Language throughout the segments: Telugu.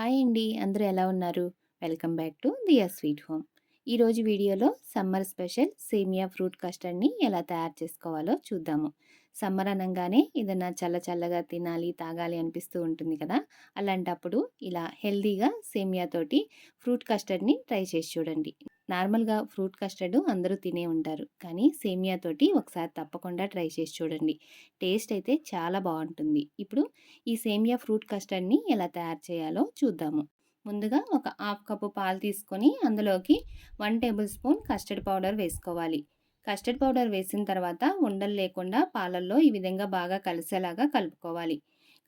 హాయ్ అండి. అందరూ ఎలా ఉన్నారు? Welcome back to Diya sweet home. ఈరోజు వీడియోలో సమ్మర్ స్పెషల్ సేమియా ఫ్రూట్ కస్టర్డ్ని ఎలా తయారు చేసుకోవాలో చూద్దాము. సమ్మర్ అనగానే ఏదైనా చల్ల చల్లగా తినాలి తాగాలి అనిపిస్తూ ఉంటుంది కదా! అలాంటప్పుడు ఇలా హెల్దీగా సేమియాతోటి ఫ్రూట్ కస్టర్డ్ని ట్రై చేసి చూడండి. నార్మల్గా ఫ్రూట్ కస్టర్డ్ అందరూ తినే ఉంటారు. కానీ సేమియాతోటి ఒకసారి తప్పకుండా ట్రై చేసి చూడండి. టేస్ట్ అయితే చాలా బాగుంటుంది. ఇప్పుడు ఈ సేమియా ఫ్రూట్ కస్టర్డ్ని ఎలా తయారు చేయాలో చూద్దాము. ముందుగా ఒక హాఫ్ కప్పు పాలు తీసుకొని అందులోకి one tablespoon custard powder వేసుకోవాలి. కస్టర్డ్ పౌడర్ వేసిన తర్వాత ఉండలు లేకుండా పాలల్లో ఈ విధంగా బాగా కలిసేలాగా కలుపుకోవాలి.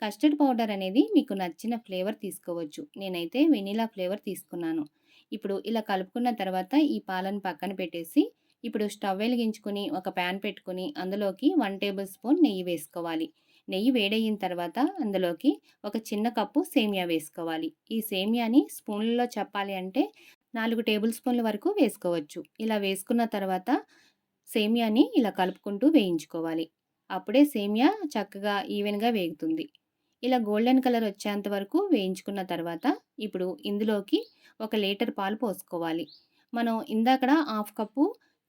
కస్టర్డ్ పౌడర్ అనేది మీకు నచ్చిన ఫ్లేవర్ తీసుకోవచ్చు. నేనైతే వెనీలా ఫ్లేవర్ తీసుకున్నాను. ఇప్పుడు ఇలా కలుపుకున్న తర్వాత ఈ పాలను పక్కన పెట్టేసి ఇప్పుడు స్టవ్ వెలిగించుకొని ఒక ప్యాన్ పెట్టుకుని అందులోకి వన్ టేబుల్ స్పూన్ నెయ్యి వేసుకోవాలి. నెయ్యి వేడయిన తర్వాత అందులోకి ఒక చిన్న కప్పు సేమియా వేసుకోవాలి. ఈ సేమియాని స్పూన్లలో చెప్పాలి అంటే నాలుగు టేబుల్ స్పూన్ల వరకు వేసుకోవచ్చు. ఇలా వేసుకున్న తర్వాత సేమియాని ఇలా కలుపుకుంటూ వేయించుకోవాలి. అప్పుడే సేమియా చక్కగా ఈవెన్గా వేగుతుంది. ఇలా గోల్డెన్ కలర్ వచ్చేంత వరకు వేయించుకున్న తర్వాత ఇప్పుడు ఇందులోకి ఒక లీటర్ పాలు పోసుకోవాలి. మనం ఇందాకడ హాఫ్ కప్పు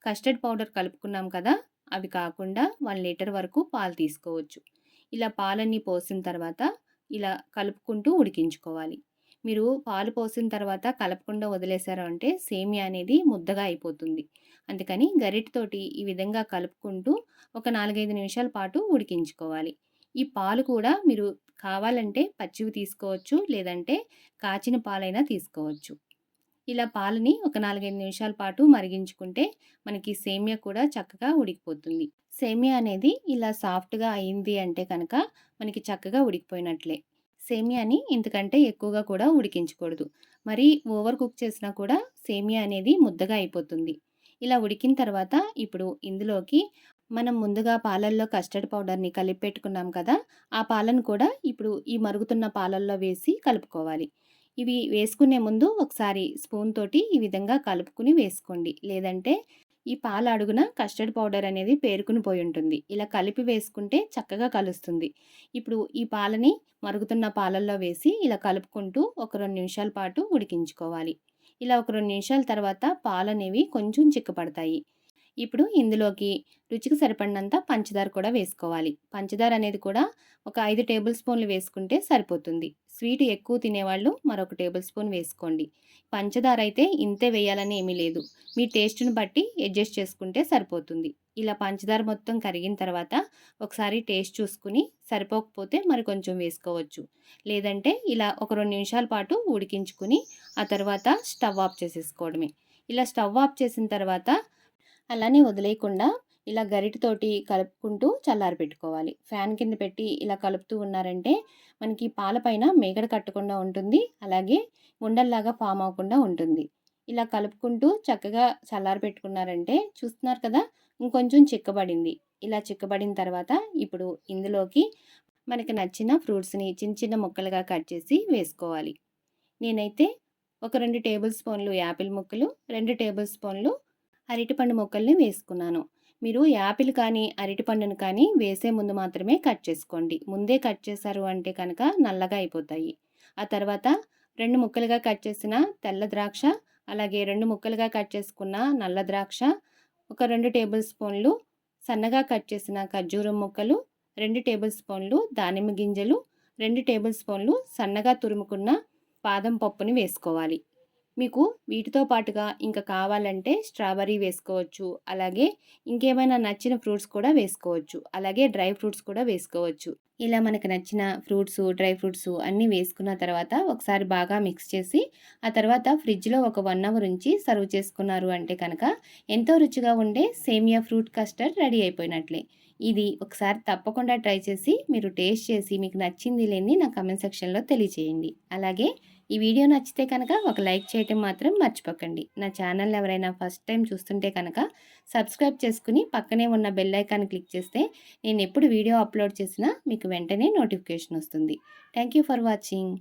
కస్టర్డ్ పౌడర్ కలుపుకున్నాం కదా అవి కాకుండా వన్ లీటర్ వరకు పాలు తీసుకోవచ్చు. ఇలా పాలన్నీ పోసిన తర్వాత ఇలా కలుపుకుంటూ ఉడికించుకోవాలి. మీరు పాలు పోసిన తర్వాత కలపకుండా వదిలేశారు అంటే సేమియా అనేది ముద్దగా అయిపోతుంది. అందుకని గరిటతోటి ఈ విధంగా కలుపుకుంటూ ఒక నాలుగైదు నిమిషాల పాటు ఉడికించుకోవాలి. ఈ పాలు కూడా మీరు కావాలంటే పచ్చివి తీసుకోవచ్చు లేదంటే కాచిన పాలైనా తీసుకోవచ్చు. ఇలా పాలని ఒక నాలుగైదు నిమిషాల పాటు మరిగించుకుంటే మనకి సేమియా కూడా చక్కగా ఉడికిపోతుంది. సేమియా అనేది ఇలా సాఫ్ట్గా అయింది అంటే కనుక మనకి చక్కగా ఉడికిపోయినట్లే. సేమియాని ఇంతకంటే ఎక్కువగా కూడా ఉడికించకూడదు. మరి ఓవర్ కుక్ చేసినా కూడా సేమియా అనేది ముద్దగా అయిపోతుంది. ఇలా ఉడికిన తర్వాత ఇప్పుడు ఇందులోకి మనం ముందుగా పాలల్లో కస్టర్డ్ పౌడర్ని కలిపి పెట్టుకున్నాం కదా ఆ పాలను కూడా ఇప్పుడు ఈ మరుగుతున్న పాలల్లో వేసి కలుపుకోవాలి. ఇవి వేసుకునే ముందు ఒకసారి స్పూన్ తోటి ఈ విధంగా కలుపుకుని వేసుకోండి. లేదంటే ఈ పాల అడుగున కస్టర్డ్ పౌడర్ అనేది పేరుకుని పోయి ఉంటుంది. ఇలా కలిపి వేసుకుంటే చక్కగా కలుస్తుంది. ఇప్పుడు ఈ పాలని మరుగుతున్న పాలల్లో వేసి ఇలా కలుపుకుంటూ ఒక రెండు నిమిషాల పాటు ఉడికించుకోవాలి. ఇలా ఒక రెండు నిమిషాల తర్వాత పాలు అనేవి కొంచెం చిక్కపడతాయి. ఇప్పుడు ఇందులోకి రుచికి సరిపడినంత పంచదార కూడా వేసుకోవాలి. పంచదార అనేది కూడా ఒక ఐదు టేబుల్ స్పూన్లు వేసుకుంటే సరిపోతుంది. స్వీట్ ఎక్కువ తినేవాళ్ళు మరొక టేబుల్ స్పూన్ వేసుకోండి. పంచదార అయితే ఇంతే వేయాలని ఏమీ లేదు. మీ టేస్ట్ని బట్టి అడ్జస్ట్ చేసుకుంటే సరిపోతుంది. ఇలా పంచదార మొత్తం కరిగిన తర్వాత ఒకసారి టేస్ట్ చూసుకుని సరిపోకపోతే మరి కొంచెం వేసుకోవచ్చు. లేదంటే ఇలా ఒక రెండు నిమిషాల పాటు ఉడికించుకుని ఆ తర్వాత స్టవ్ ఆఫ్ చేసేసుకోవడమే. ఇలా స్టవ్ ఆఫ్ చేసిన తర్వాత అలానే వదిలేయకుండా ఇలా గరిటతోటి కలుపుకుంటూ చల్లారి పెట్టుకోవాలి. ఫ్యాన్ కింద పెట్టి ఇలా కలుపుతూ ఉన్నారంటే మనకి పాలపైన మేగడ కట్టకుండా ఉంటుంది. అలాగే ఉండల్లాగా ఫామ్ అవ్వకుండా ఉంటుంది. ఇలా కలుపుకుంటూ చక్కగా చల్లారి పెట్టుకున్నారంటే చూస్తున్నారు కదా ఇంకొంచెం చిక్కబడింది. ఇలా చిక్కబడిన తర్వాత ఇప్పుడు ఇందులోకి మనకి నచ్చిన ఫ్రూట్స్ని చిన్న చిన్న ముక్కలుగా కట్ చేసి వేసుకోవాలి. నేనైతే ఒక రెండు టేబుల్ స్పూన్లు యాపిల్ ముక్కలు రెండు టేబుల్ స్పూన్లు అరటిపండు మొక్కల్ని వేసుకున్నాను. మీరు యాపిల్ కానీ అరటిపండును కానీ వేసే ముందు మాత్రమే కట్ చేసుకోండి. ముందే కట్ చేశారు అంటే కనుక నల్లగా అయిపోతాయి. ఆ తర్వాత రెండు ముక్కలుగా కట్ చేసిన తెల్ల ద్రాక్ష అలాగే రెండు ముక్కలుగా కట్ చేసుకున్న నల్ల ద్రాక్ష ఒక రెండు టేబుల్ స్పూన్లు సన్నగా కట్ చేసిన ఖర్జూరం ముక్కలు రెండు టేబుల్ స్పూన్లు దానిమ్మ గింజలు రెండు టేబుల్ స్పూన్లు సన్నగా తురుముకున్న బాదం పప్పుని వేసుకోవాలి. మీకు వీటితో పాటుగా ఇంకా కావాలంటే స్ట్రాబెర్రీ వేసుకోవచ్చు. అలాగే ఇంకేమైనా నచ్చిన ఫ్రూట్స్ కూడా వేసుకోవచ్చు. అలాగే డ్రై ఫ్రూట్స్ కూడా వేసుకోవచ్చు. ఇలా మనకు నచ్చిన ఫ్రూట్స్ డ్రై ఫ్రూట్స్ అన్నీ వేసుకున్న తర్వాత ఒకసారి బాగా మిక్స్ చేసి ఆ తర్వాత ఫ్రిడ్జ్లో ఒక వన్ అవర్ ఉంచి సర్వ్ చేసుకున్నారు అంటే కనుక ఎంతో రుచిగా ఉండే సేమియా ఫ్రూట్ కస్టర్డ్ రెడీ అయిపోయినట్లే. ఇది ఒకసారి తప్పకుండా ట్రై చేసి మీరు టేస్ట్ చేసి మీకు నచ్చింది లేని నా కమెంట్ సెక్షన్లో తెలియజేయండి అలాగే ఈ వీడియో నచ్చితే కనుక ఒక లైక్ చేయటం మాత్రం మర్చిపోకండి. నా ఛానల్ ఎవరైనా ఫస్ట్ టైం చూస్తుంటే కనుక సబ్స్క్రైబ్ చేసుకుని పక్కనే ఉన్న బెల్ ఐకాన్ క్లిక్ చేస్తే నేను ఎప్పుడు వీడియో అప్లోడ్ చేసినా మీకు వెంటనే నోటిఫికేషన్ వస్తుంది. Thank for watching.